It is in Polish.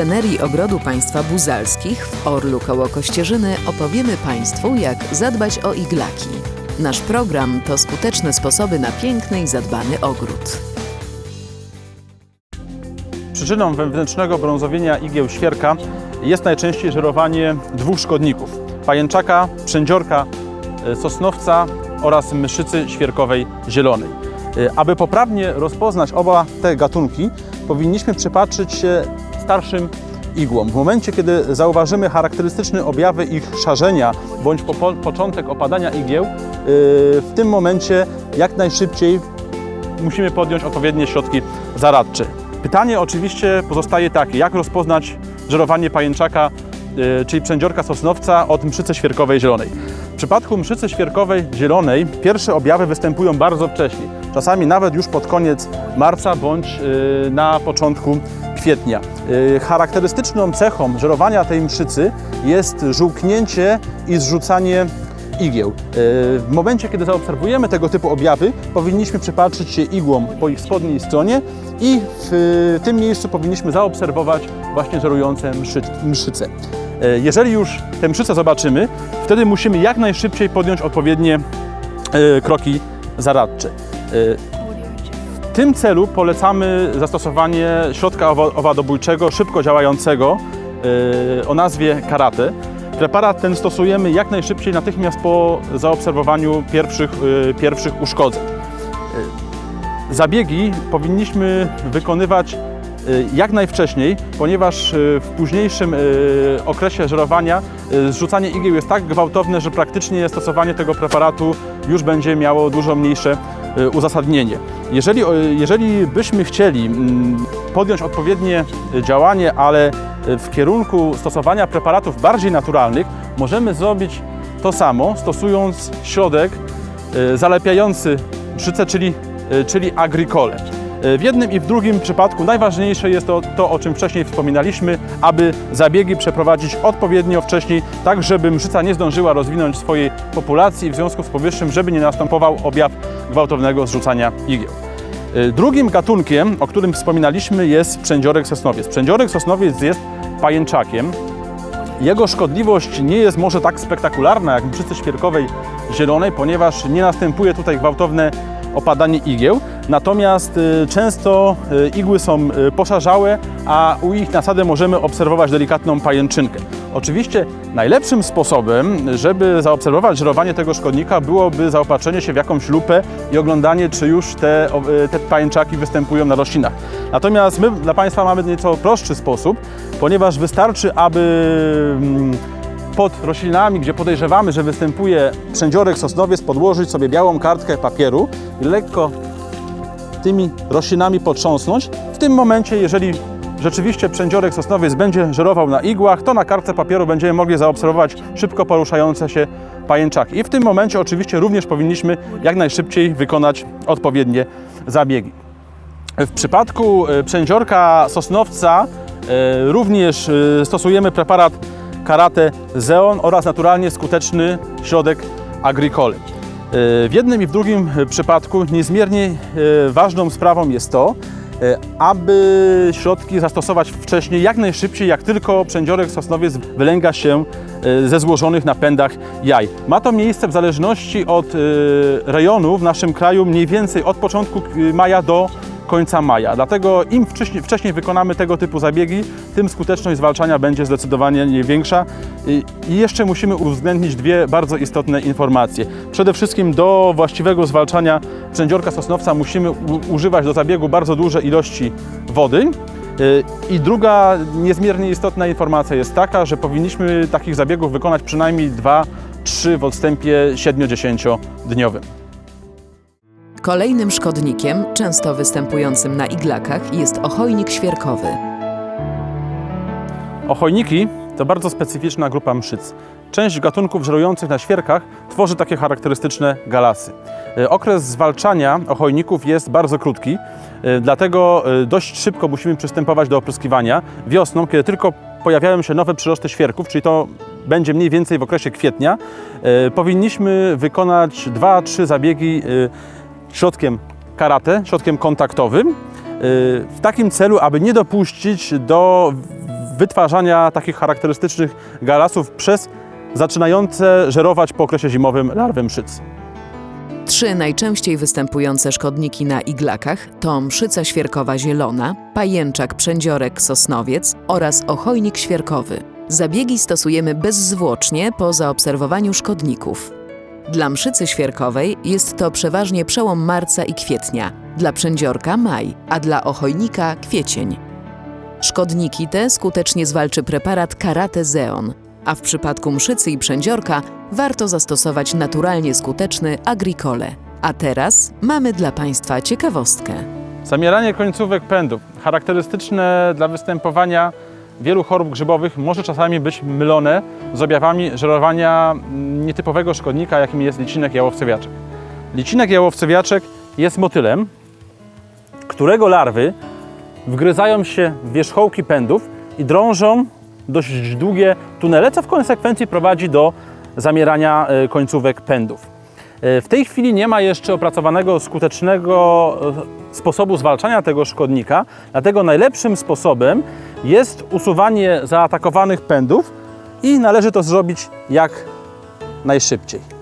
scenerii Ogrodu Państwa Buzalskich w Orlu koło Kościerzyny opowiemy Państwu, jak zadbać o iglaki. Nasz program to skuteczne sposoby na piękny i zadbany ogród. Przyczyną wewnętrznego brązowienia igieł świerka jest najczęściej żerowanie dwóch szkodników. Pajęczaka, przędziorka, e, sosnowca oraz myszycy świerkowej zielonej. E, Aby poprawnie rozpoznać oba te gatunki, powinniśmy przypatrzyć się starszym igłom. W momencie, kiedy zauważymy charakterystyczne objawy ich szarzenia bądź po, po, początek opadania igieł, e, w tym momencie jak najszybciej musimy podjąć odpowiednie środki zaradcze. Pytanie oczywiście pozostaje takie, jak rozpoznać żerowanie pajęczaka, y, czyli przędziorka sosnowca od mszycy świerkowej zielonej. W przypadku mszycy świerkowej zielonej pierwsze objawy występują bardzo wcześnie, czasami nawet już pod koniec marca bądź y, na początku kwietnia. Y, Charakterystyczną cechą żerowania tej mszycy jest żółknięcie i zrzucanie igieł. E, W momencie, kiedy zaobserwujemy tego typu objawy, powinniśmy przypatrzyć się igłom po ich spodniej stronie i w tym miejscu powinniśmy zaobserwować właśnie żerujące mszy, mszyce. E, Jeżeli już te mszyce zobaczymy, wtedy musimy jak najszybciej podjąć odpowiednie kroki zaradcze. Tym celu polecamy zastosowanie środka owa- owadobójczego szybko działającego e, o nazwie karate. Preparat ten stosujemy jak najszybciej, natychmiast po zaobserwowaniu pierwszych, e, pierwszych uszkodzeń. E, Zabiegi powinniśmy wykonywać jak najwcześniej, ponieważ e, w późniejszym e, okresie żerowania zrzucanie igieł jest tak gwałtowne, że praktycznie stosowanie tego preparatu już będzie miało dużo mniejsze uzasadnienie. Jeżeli, jeżeli byśmy chcieli mm, podjąć odpowiednie działanie, ale w kierunku stosowania preparatów bardziej naturalnych, możemy zrobić to samo, stosując środek zalepiający mszycę, czyli, czyli agricole. E, W jednym i w drugim przypadku najważniejsze jest to, to, o czym wcześniej wspominaliśmy, aby zabiegi przeprowadzić odpowiednio wcześniej, tak żeby mszyca nie zdążyła rozwinąć swojej populacji i w związku z powyższym, żeby nie następował objaw gwałtownego zrzucania igieł. E, Drugim gatunkiem, o którym wspominaliśmy, jest przędziorek sosnowiec. Przędziorek sosnowiec jest pajęczakiem. Jego szkodliwość nie jest może tak spektakularna jak mszycy świerkowej zielonej, ponieważ nie następuje tutaj gwałtowne opadanie igieł. Natomiast y, często y, igły są y, poszarzałe, a u ich nasady możemy obserwować delikatną pajęczynkę. Oczywiście najlepszym sposobem, żeby zaobserwować żerowanie tego szkodnika, byłoby zaopatrzenie się w jakąś lupę i oglądanie, czy już te, te pajęczaki występują na roślinach. Natomiast my dla Państwa mamy nieco prostszy sposób, ponieważ wystarczy, aby mm, pod roślinami, gdzie podejrzewamy, że występuje przędziorek sosnowiec, podłożyć sobie białą kartkę papieru i lekko tymi roślinami potrząsnąć. W tym momencie, jeżeli rzeczywiście przędziorek sosnowiec będzie żerował na igłach, to na kartce papieru będziemy mogli zaobserwować szybko poruszające się pajęczaki. I w tym momencie oczywiście również powinniśmy jak najszybciej wykonać odpowiednie zabiegi. W przypadku e, przędziorka sosnowca e, również e, stosujemy preparat Karate Zeon oraz naturalnie skuteczny środek Agricole. E, W jednym i w drugim e, przypadku niezmiernie e, ważną sprawą jest to, aby środki zastosować wcześniej, jak najszybciej, jak tylko przędziorek sosnowiec wylęga się ze złożonych na pędach jaj. Ma to miejsce w zależności od rejonu w naszym kraju mniej więcej od początku maja do końca maja. Dlatego im wcześniej, wcześniej wykonamy tego typu zabiegi, tym skuteczność zwalczania będzie zdecydowanie większa. I jeszcze musimy uwzględnić dwie bardzo istotne informacje. Przede wszystkim do właściwego zwalczania przędziorka sosnowca musimy używać do zabiegu bardzo duże ilości wody. Y, I druga niezmiernie istotna informacja jest taka, że powinniśmy takich zabiegów wykonać przynajmniej 2-3 w odstępie 7-10 dniowym. Kolejnym szkodnikiem, często występującym na iglakach, jest ochojnik świerkowy. Ochojniki to bardzo specyficzna grupa mszyc. Część gatunków żerujących na świerkach tworzy takie charakterystyczne galasy. E, Okres zwalczania ochojników jest bardzo krótki, e, dlatego e, dość szybko musimy przystępować do opryskiwania. Wiosną, kiedy tylko pojawiają się nowe przyrosty świerków, czyli to będzie mniej więcej w okresie kwietnia, powinniśmy wykonać 2-3 zabiegi e, środkiem karate, środkiem kontaktowym, e, w takim celu, aby nie dopuścić do wytwarzania takich charakterystycznych galasów przez zaczynające żerować po okresie zimowym larwy mszyc. Trzy najczęściej występujące szkodniki na iglakach to mszyca świerkowa zielona, pajęczak przędziorek sosnowiec oraz ochojnik świerkowy. Zabiegi stosujemy bezzwłocznie po zaobserwowaniu szkodników. Dla mszycy świerkowej jest to przeważnie przełom marca i kwietnia, dla przędziorka maj, a dla ochojnika kwiecień. Szkodniki te skutecznie zwalczy preparat Karate Zeon, a w przypadku mszycy i przędziorka warto zastosować naturalnie skuteczny agrikole. A teraz mamy dla Państwa ciekawostkę. Zamieranie końcówek pędów, charakterystyczne dla występowania wielu chorób grzybowych, może czasami być mylone z objawami żerowania nietypowego szkodnika, jakim jest licinek jałowcowiaczek. Licinek jałowcowiaczek jest motylem, którego larwy wgryzają się w wierzchołki pędów i drążą dość długie tunele, co w konsekwencji prowadzi do zamierania e, końcówek pędów. W tej chwili nie ma jeszcze opracowanego skutecznego e, sposobu zwalczania tego szkodnika, dlatego najlepszym sposobem jest usuwanie zaatakowanych pędów i należy to zrobić jak najszybciej.